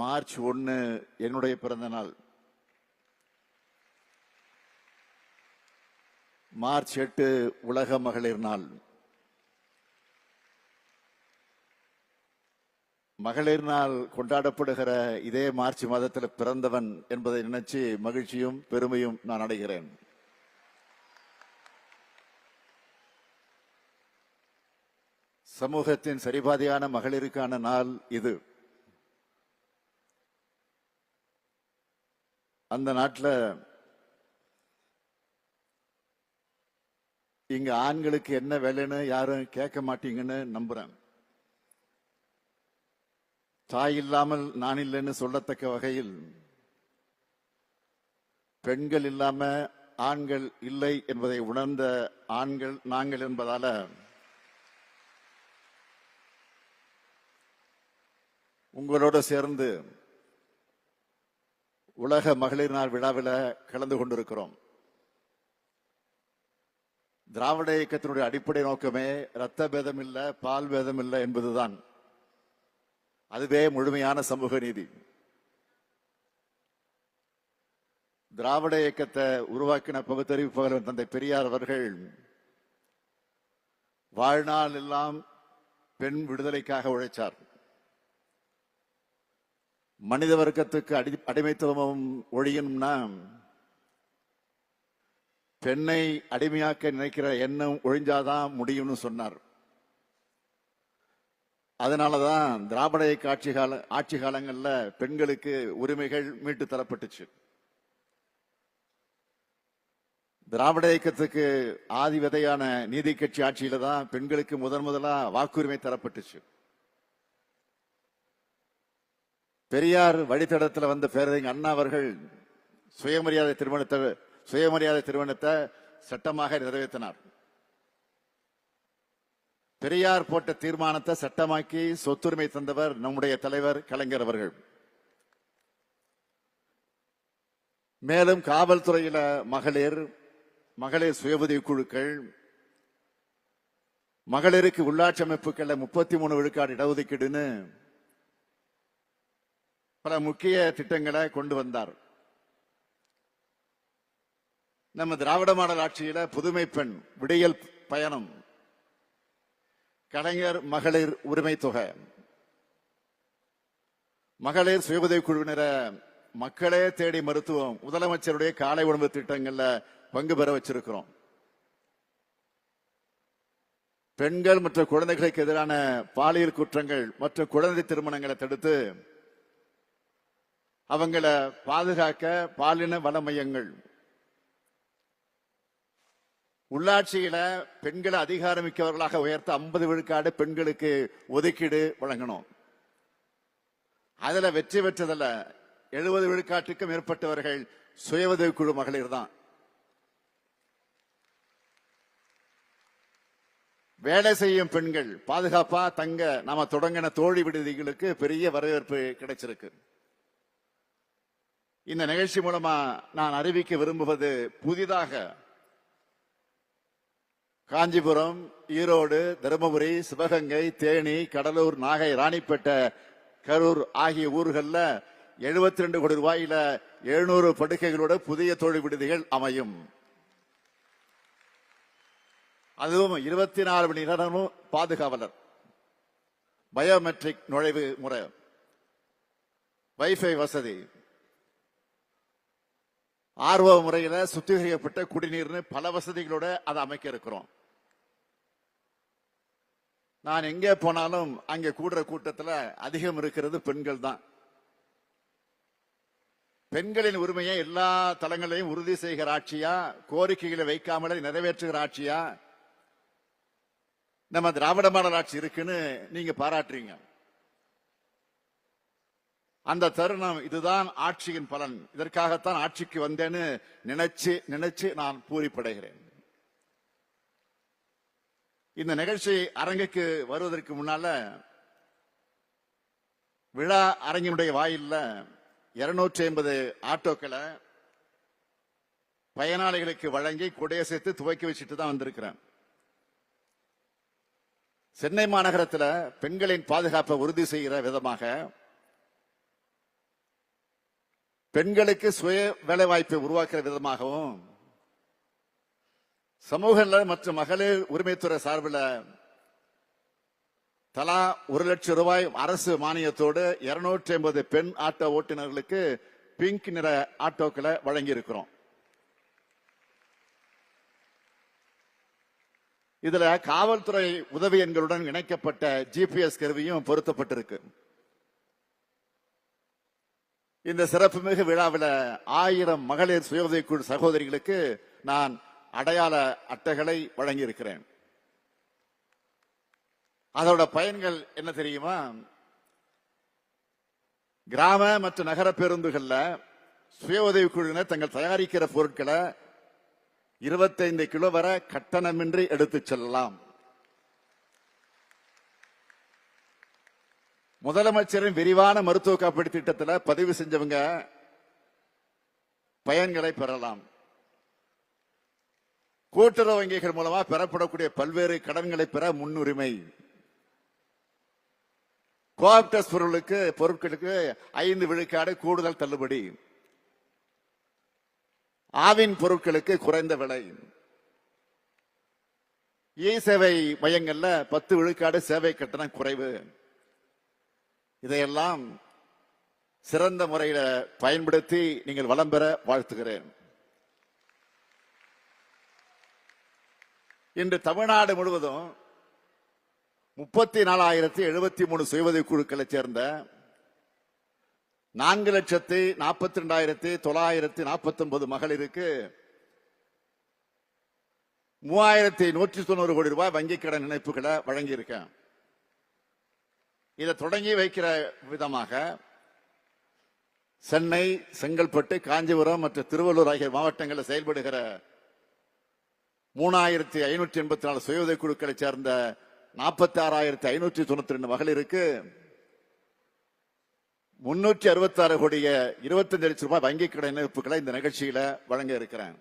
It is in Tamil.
மார்ச் ஒன்று என்னுடைய பிறந்த நாள். மார்ச் எட்டு உலக மகளிர் நாள். மகளிர் நாள் கொண்டாடப்படுகிற இதே மார்ச் மாதத்தில் பிறந்தவன் என்பதை நினைச்சு மகிழ்ச்சியும் பெருமையும் நான் அடைகிறேன். சமூகத்தின் சரிபாதியான மகளிருக்கான நாள் இது. அந்த நாட்டில் இங்க ஆண்களுக்கு என்ன வேலைன்னு யாரும் கேட்க மாட்டீங்கன்னு நம்புறேன். தாய் இல்லாமல் நான் இல்லைன்னு சொல்லத்தக்க வகையில் பெண்கள் இல்லாம ஆண்கள் இல்லை என்பதை உணர்ந்த ஆண்கள் நாங்கள் என்பதால உங்களோட சேர்ந்து உலக மகளிர் நாள் விழாவில் கலந்து கொண்டிருக்கிறோம். திராவிட இயக்கத்தினுடைய அடிப்படை நோக்கமே ரத்த பேதம் இல்லை பால் பேதம் இல்லை என்பதுதான். அதுவே முழுமையான சமூக நீதி. திராவிட இயக்கத்தை உருவாக்கின பகுத்தறிவு பகலவன் தந்தை பெரியார் அவர்கள் வாழ்நாள் எல்லாம் பெண் விடுதலைக்காக உழைச்சார். மனித வர்க்கத்துக்கு அடி அடிமைத்துவமும் ஒழியணும்னா பெண்ணை அடிமையாக்க நினைக்கிற எண்ணம் ஒழிஞ்சாதான் முடியும்னு சொன்னார். அதனாலதான் திராவிட இயக்க ஆட்சி கால ஆட்சி காலங்கள்ல பெண்களுக்கு உரிமைகள் மீட்டு தரப்பட்டுச்சு. திராவிட இயக்கத்துக்கு ஆதி விதையான நீதி கட்சி ஆட்சியில தான் பெண்களுக்கு முதன் முதலா வாக்குரிமை தரப்பட்டுச்சு. பெரியார் வழித்தடத்தில் வந்த பேரறிஞர் அண்ணா அவர்கள் சுயமரியாதை திருமணத்தை சுயமரியாதை திருமணத்தை சட்டமாக நிறைவேற்றினார். பெரியார் போட்ட தீர்மானத்தை சட்டமாக்கி சொத்துரிமை தந்தவர் நம்முடைய தலைவர் கலைஞர் அவர்கள். மேலும் காவல்துறையில மகளிர் மகளிர் சுய உதவி குழுக்கள் மகளிருக்கு உள்ளாட்சி அமைப்புகளில் முப்பத்தி மூணு விழுக்காடு இடஒதுக்கீடுன்னு பல முக்கிய திட்டங்களை கொண்டு வந்தார். நம்ம திராவிட மாடல் ஆட்சியில புதுமை பெண் விடியல் பயணம் கலைஞர் மகளிர் உரிமை தொகை மகளிர் சுய உதவி குழுவினரை மக்களே தேடி மருத்துவம் முதலமைச்சருடைய காலை உணவு திட்டங்கள்ல பங்கு பெற வச்சிருக்கிறோம். பெண்கள் மற்றும் குழந்தைகளுக்கு எதிரான பாலியல் குற்றங்கள் மற்றும் குழந்தை திருமணங்களை தடுத்து அவங்கள பாதுகாக்க பாலின வள மையங்கள் உள்ளாட்சியில பெண்களை அதிகாரமிக்கவர்களாக உயர்த்த ஐம்பது விழுக்காடு பெண்களுக்கு ஒதுக்கீடு வழங்கணும். அதுல வெற்றி பெற்றதில் எழுபது விழுக்காட்டுக்கும் மேற்பட்டவர்கள் சுய உதவிக்குழு மகளிர் தான். வேலை செய்யும் பெண்கள் பாதுகாப்பா தங்க நாம தொடங்கின தோழி விடுதிகளுக்கு பெரிய வரவேற்பு கிடைச்சிருக்கு. இந்த நிகழ்ச்சி மூலமா நான் அறிவிக்க விரும்புவது புதிதாக காஞ்சிபுரம் ஈரோடு தருமபுரி சிவகங்கை தேனி கடலூர் நாகை ராணிப்பேட்டை கரூர் ஆகிய ஊர்களில் எழுபத்தி ரெண்டு கோடி ரூபாயில எழுநூறு படுக்கைகளோட புதிய தொழில் விடுதிகள் அமையும். அதுவும் இருபத்தி நாலு மணி நேரமும் பாதுகாவலர். பயோமெட்ரிக் நுழைவு முறை. வைஃபை வசதி. ஆர்வ முறையில சுத்திகரிக்கப்பட்ட குடிநீர்னு பல வசதிகளோட அதை அமைக்க இருக்கிறோம். நான் எங்கே போனாலும் அங்கே கூடுற கூட்டத்தில் அதிகம் இருக்கிறது பெண்கள் தான். பெண்களின் உரிமையை எல்லா தளங்களையும் உறுதி செய்கிற ஆட்சியா கோரிக்கைகளை வைக்காமலே நிறைவேற்றுகிற ஆட்சியா நம்ம திராவிட மாடல் ஆட்சி இருக்குன்னு நீங்க பாராட்டுறீங்க. அந்த தருணம் இதுதான் ஆட்சியின் பலன். இதற்காகத்தான் ஆட்சிக்கு வந்தேன்னு நினைச்சு நினைச்சு நான் பூரிப்படைகிறேன். இந்த நிகழ்ச்சி அரங்குக்கு வருவதற்கு முன்னால விழா அரங்கினுடைய வாயில்ல இருநூற்றி ஐம்பது ஆட்டோக்களை பயனாளிகளுக்கு வழங்கி கொடையசைத்து துவக்கி வச்சுட்டு தான் வந்திருக்கிறேன். சென்னை மாநகரத்தில் பெண்களின் பாதுகாப்பை உறுதி செய்கிற விதமாக பெண்களுக்கு சுய வேலை வாய்ப்பை உருவாக்குற விதமாகவும் சமூக நல மற்றும் மகளிர் உரிமைத்துறை சார்பில் தலா ஒரு லட்சம் ரூபாய் அரசு மானியத்தோடு இருநூற்றி ஐம்பது பெண் ஆட்டோ ஓட்டுநர்களுக்கு பிங்க் நிற ஆட்டோக்களை வழங்கி இருக்கிறோம் இதுல காவல்துறை உதவி எண்களுடன் இணைக்கப்பட்ட ஜிபிஎஸ் கருவியும் பொருத்தப்பட்டிருக்கு. இந்த சிறப்புமிகு விழாவில் ஆயிரம் மகளிர் சுய உதவிக்குழு சகோதரிகளுக்கு நான் அடையாள அட்டைகளை வழங்கியிருக்கிறேன். அதோட பயன்கள் என்ன தெரியுமா? கிராம மற்றும் நகர பேருந்துகளில் சுய உதவிக்குழுவினர் தங்கள் தயாரிக்கிற பொருட்களை இருபத்தைந்து கிலோ வரை கட்டணமின்றி எடுத்துச் செல்லலாம். முதலமைச்சரின் விரிவான மருத்துவ காப்பீடு திட்டத்தில் பதிவு செஞ்சவங்க பயன்களை பெறலாம். கூட்டுறவு வங்கிகள் மூலமா பெறப்படக்கூடிய பல்வேறு கடன்களை பெற முன்னுரிமை. கோஆப்டஸ் பொருளுக்கு பொருட்களுக்கு ஐந்து விழுக்காடு கூடுதல் தள்ளுபடி. ஆவின் பொருட்களுக்கு குறைந்த விலை. இ சேவை மையங்கள்ல பத்து விழுக்காடு சேவை கட்டணம் குறைவு. இதையெல்லாம் சிறந்த முறையில பயன்படுத்தி நீங்கள் வளம் பெற வாழ்த்துகிறேன். இன்று தமிழ்நாடு முழுவதும் முப்பத்தி நாலாயிரத்தி எழுபத்தி மூணு சுயஉதவி குழுக்களை சேர்ந்த நான்கு லட்சத்தி நாற்பத்தி ரெண்டாயிரத்தி தொள்ளாயிரத்தி நாற்பத்தி ஒன்பது மகளிருக்கு மூவாயிரத்தி நூற்றி தொண்ணூறு கோடி ரூபாய் வங்கிக் கடன் இணைப்புகளை வழங்கியிருக்கேன். இதை தொடங்கி வைக்கிற விதமாக சென்னை செங்கல்பட்டு காஞ்சிபுரம் மற்றும் திருவள்ளூர் ஆகிய மாவட்டங்களில் செயல்படுகிற மூணாயிரத்தி ஐநூற்றி எண்பத்தி நாலு சுய உதவி குழுக்களை சேர்ந்த நாற்பத்தி ஆறாயிரத்தி ஐநூற்றி தொண்ணூத்தி ரெண்டு மகளிருக்கு முன்னூற்றி அறுபத்தாறு கோடிய இருபத்தஞ்சு லட்சம் ரூபாய் வங்கிக் கடை இணைப்புகளை இந்த நிகழ்ச்சியில வழங்க இருக்கிறேன்.